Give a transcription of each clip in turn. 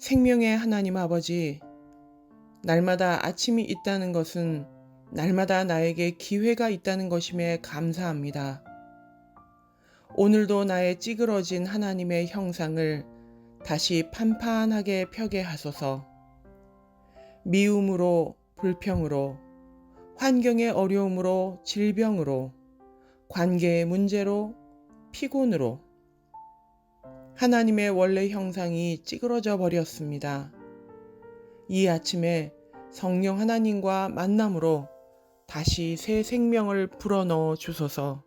생명의 하나님 아버지, 날마다 아침이 있다는 것은 날마다 나에게 기회가 있다는 것임에 감사합니다. 오늘도 나의 찌그러진 하나님의 형상을 다시 판판하게 펴게 하소서. 미움으로, 불평으로, 환경의 어려움으로, 질병으로, 관계의 문제로, 피곤으로, 하나님의 원래 형상이 찌그러져 버렸습니다. 이 아침에 성령 하나님과 만남으로 다시 새 생명을 불어넣어 주소서.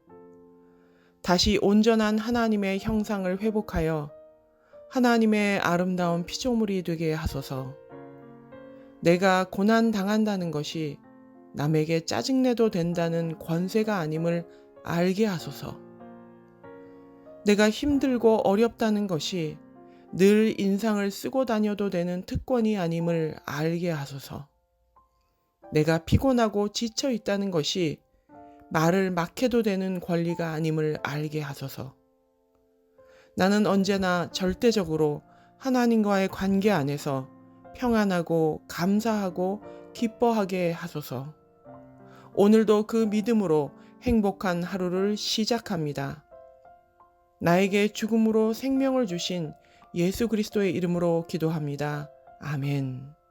다시 온전한 하나님의 형상을 회복하여 하나님의 아름다운 피조물이 되게 하소서. 내가 고난 당한다는 것이 남에게 짜증내도 된다는 권세가 아님을 알게 하소서. 내가 힘들고 어렵다는 것이 늘 인상을 쓰고 다녀도 되는 특권이 아님을 알게 하소서. 내가 피곤하고 지쳐 있다는 것이 말을 막 해도 되는 권리가 아님을 알게 하소서. 나는 언제나 절대적으로 하나님과의 관계 안에서 평안하고 감사하고 기뻐하게 하소서. 오늘도 그 믿음으로 행복한 하루를 시작합니다. 나에게 죽음으로 생명을 주신 예수 그리스도의 이름으로 기도합니다. 아멘.